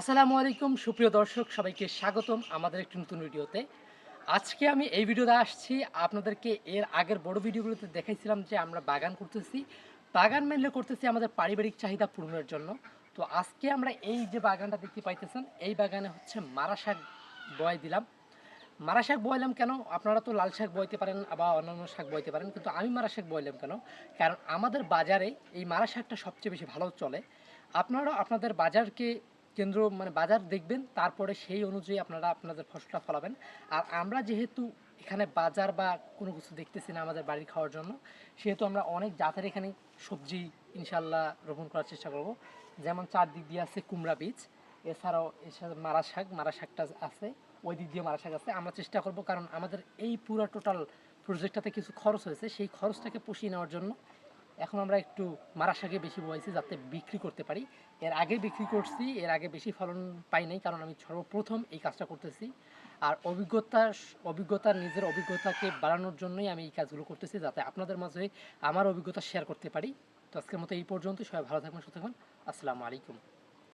আসসালামু আলাইকুম, সুপ্রিয় দর্শক, সবাইকে স্বাগতম আমাদের একটি নতুন ভিডিওতে। আজকে আমি এই ভিডিওতে আসছি। আপনাদেরকে এর আগের বড় ভিডিওগুলোতে দেখাইছিলাম যে আমরা বাগান করতেছি। বাগান মেনলি করতেছি আমাদের পারিবারিক চাহিদা পূরণের জন্য। তো আজকে আমরা এই যে বাগানটা দেখতে পাইতেছেন, এই বাগানে হচ্ছে মারা শাক বয় দিলাম। মারা শাক বয়লাম কেন? আপনারা তো লাল শাক বইতে পারেন আবার অন্যান্য শাক বইতে পারেন, কিন্তু আমি মারা শাক বয়লাম কেন? কারণ আমাদের বাজারে এই মারা শাকটা সবচেয়ে বেশি ভালো চলে। আপনারা আপনাদের বাজারকে কেন্দ্র মানে বাজার দেখবেন, তারপরে সেই অনুযায়ী আপনারা আপনাদের ফসলটা ফলাবেন। আর আমরা যেহেতু এখানে বাজার বা কোনো কিছু দেখতেছি না আমাদের বাড়ি খাওয়ার জন্য, সেহেতু আমরা অনেক জাতের এখানে সবজি ইনশাল্লাহ রোপণ করার চেষ্টা করব। যেমন চারদিক দিয়ে আছে কুমড়া বীজ, এছাড়াও এছাড়া মারা শাক, মারা শাকটা আছে, ওই দিক দিয়ে মারা শাক আছে। আমরা চেষ্টা করব, কারণ আমাদের এই পুরো টোটাল প্রজেক্টটাতে কিছু খরচ হয়েছে, সেই খরচটাকে পুষিয়ে নেওয়ার জন্য এখন আমরা একটু মারা শাকে বেশি বয়েছি যাতে বিক্রি করতে পারি। এর আগে বিক্রি করছি, এর আগে বেশি ফলন পাই নাই, কারণ আমি সর্বপ্রথম এই কাজটা করতেছি। আর অভিজ্ঞতা অভিজ্ঞতা, নিজের অভিজ্ঞতাকে বাড়ানোর জন্যই আমি এই কাজগুলো করতেছি, যাতে আপনাদের মাঝে আমার অভিজ্ঞতা শেয়ার করতে পারি। তো আজকের মতো এই পর্যন্ত সবাই ভালো থাকবেন, সুস্থ থাকবেন। আসসালামু আলাইকুম।